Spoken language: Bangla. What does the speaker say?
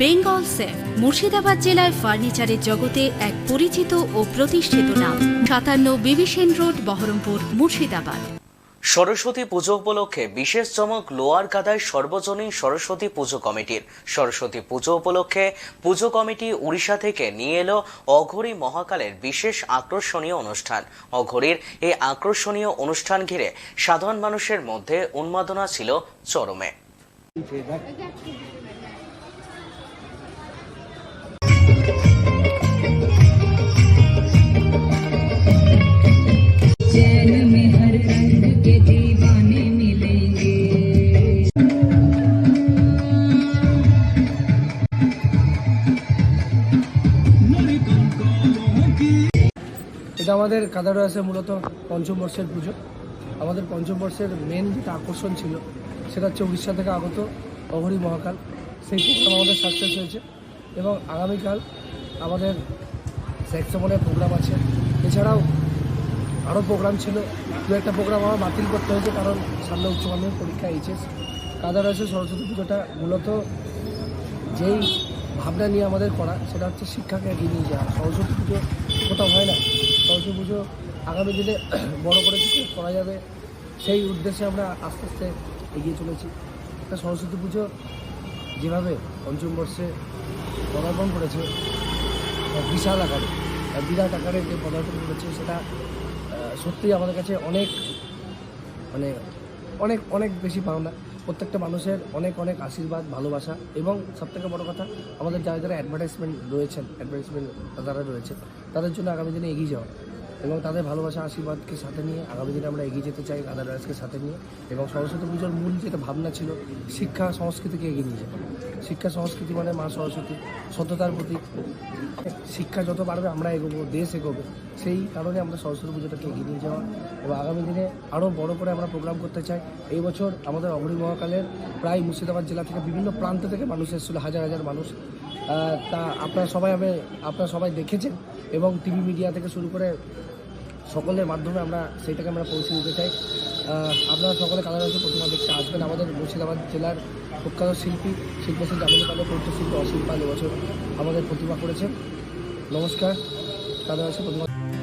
বেঙ্গল সেফ, মুর্শিদাবাদ জেলায় ফার্নিচারের জগতে এক পরিচিত ও প্রতিষ্ঠিত নাম। সাতান্ন বিবিসেন রোড, বহরমপুর, মুর্শিদাবাদ। সরস্বতী পুজো উপলক্ষে বিশেষ চমক লোয়ার কাদায় সর্বজনীন সরস্বতী পুজো কমিটির। সরস্বতী পুজো উপলক্ষে পুজো কমিটি উড়িষ্যা থেকে নিয়ে এলো অঘরী মহাকালের বিশেষ আকর্ষণীয় অনুষ্ঠান। অঘরীর এই আকর্ষণীয় অনুষ্ঠান ঘিরে সাধারণ মানুষের মধ্যে উন্মাদনা ছিল চরমে। এটা আমাদের আছে মূলত পঞ্চম বর্ষের পুজো। আমাদের পঞ্চম বর্ষের মেন যেটা আকর্ষণ ছিল, সেটা হচ্ছে উড়িষ্যা থেকে আগত অঘরী মহাকাল। সেই প্রোগ্রাম আমাদের সাকসেস হয়েছে। এবং আগামীকাল আমাদের স্যাক্সোমনের প্রোগ্রাম আছে। এছাড়াও আরও প্রোগ্রাম ছিল। দু একটা প্রোগ্রাম আমার বাতিল করতে হয়েছে, কারণ সামনে উচ্চ মাধ্যমিক পরীক্ষা এইচএস। কাদা রয়েছে সরস্বতী পুজোটা মূলত যেই ভাবনা নিয়ে আমাদের করা, সেটা হচ্ছে শিক্ষাকে এগিয়ে নিয়ে যাওয়া। সরস্বতী পুজো কোথাও হয় না। সরস্বতী পুজো আগামী দিনে বড় করে কিছু করা যাবে, সেই উদ্দেশ্যে আমরা আস্তে আস্তে এগিয়ে চলেছি। একটা সরস্বতী পুজো যেভাবে পঞ্চম বর্ষে পদার্পণ করেছে বিশাল আকারে বিরাট আকারে যে পদার্পণ করেছে, সেটা সত্যিই আমাদের কাছে অনেক মানে অনেক অনেক বেশি পাওনা। প্রত্যেকটা মানুষের অনেক অনেক আশীর্বাদ, ভালোবাসা এবং সবথেকে বড় কথা, আমাদের যারা যারা অ্যাডভার্টাইজমেন্ট রয়েছেন অ্যাডভার্টাইজমেন্ট যারা রয়েছে তাদের জন্য আগামী দিনে এগিয়ে যাওয়া। এবং তাদের ভালোবাসা, আশীর্বাদকে সাথে নিয়ে আগামী দিনে আমরা এগিয়ে যেতে চাই আদারওয়াইজকে সাথে নিয়ে। এবং সরস্বতী পুজোর মূল যেটা ভাবনা ছিল, শিক্ষা সংস্কৃতিকে এগিয়ে নিয়ে যাওয়া। শিক্ষা সংস্কৃতি মানে মা সরস্বতী, সততার প্রতীক। শিক্ষা যত বাড়বে আমরা এগোবো, দেশ এগোবে। সেই কারণে আমরা সরস্বতী পুজোটাকে এগিয়ে নিয়ে যাওয়া। এবং আগামী দিনে আরও বড় করে আমরা প্রোগ্রাম করতে চাই। এই বছর আমাদের অঘরী মহাকালের প্রায় মুর্শিদাবাদ জেলা থেকে বিভিন্ন প্রান্ত থেকে মানুষ এসেছিল, হাজার হাজার মানুষ। তা আপনারা সবাই আমি, আপনারা সবাই দেখেছেন এবং টিভি মিডিয়া থেকে শুরু করে সকলের মাধ্যমে আমরা সেইটাকে আমরা পৌঁছে দিতে চাই। আপনারা সকলে কালারাজে প্রতিমা দেখতে আসবেন। আমাদের মুর্শিদাবাদ জেলার প্রখ্যাত শিল্পী শিল্পশ্রী জামিনী পালের কণ্ঠশিল্পী অসীম পাল এবছর আমাদের প্রতিমা করেছেন। নমস্কার কালারাজে প্রতিমা।